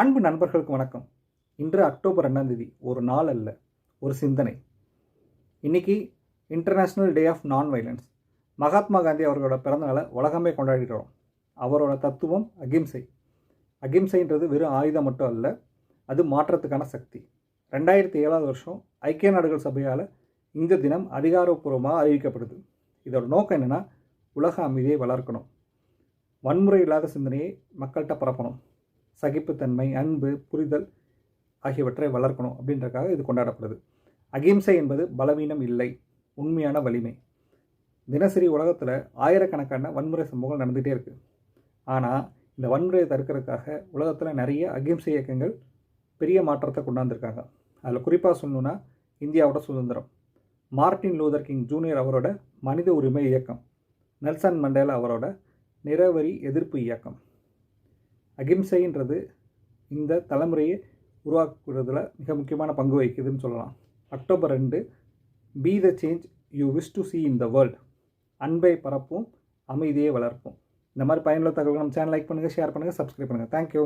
அன்பு நண்பர்களுக்கு வணக்கம். இன்று அக்டோபர் ரெண்டாம் தேதி ஒரு நாள் அல்ல ஒரு சிந்தனை. இன்னைக்கு international day of non violence Mahatma Gandhi அவர்களோட பிறந்தநாளை உலகமே கொண்டாடிக்கிறோம் அவரோட தத்துவம் அகிம்சை. அகிம்சைன்றது வெறும் ஆயுதம் மட்டும் அல்ல அது மாற்றத்துக்கான சக்தி. ரெண்டாயிரத்தி ஏழாவது வருஷம் ஐக்கிய நாடுகள் சபையால் இந்த தினம் அதிகாரப்பூர்வமாக அறிவிக்கப்படுது. இதோட நோக்கம் என்னென்னா உலக அமைதியை வளர்க்கணும். வன்முறை இல்லாத சிந்தனையை மக்கள்கிட்ட பரப்பணும். சகிப்புத்தன்மை அன்பு புரிதல் ஆகியவற்றை வளர்க்கணும் அப்படின்றக்காக இது கொண்டாடப்படுது. அகிம்சை என்பது பலவீனம் இல்லை உண்மையான வலிமை. தினசரி உலகத்தில் ஆயிரக்கணக்கான வன்முறை சம்பவங்கள் நடந்துகிட்டே இருக்குது ஆனால் இந்த வன்முறையை தடுக்கிறதுக்காக உலகத்தில் நிறைய அகிம்சை இயக்கங்கள் பெரிய மாற்றத்தை கொண்டாந்துருக்காங்க. அதில் குறிப்பாக சொல்லணுன்னா இந்தியாவோட சுதந்திரம். மார்ட்டின் லூதர் கிங் ஜூனியர் அவரோட மனித உரிமை இயக்கம். நெல்சன் மண்டேலா அவரோட நிறவரி எதிர்ப்பு இயக்கம். அகிம்சைன்றது இந்த தலைமுறையை உருவாக்குறதுல மிக முக்கியமான பங்கு வகிக்குதுன்னு சொல்லலாம். அக்டோபர் ரெண்டு be the change you wish to see in the world அன்பை பரப்பும் அமைதியை வளர்ப்போம். இந்த மாதிரி பயனுள்ள தகவல்கள் நம்ம சேனல் லைக் பண்ணுங்கள் ஷேர் பண்ணுங்கள் சப்ஸ்கிரைப் பண்ணுங்கள் தேங்க்யூ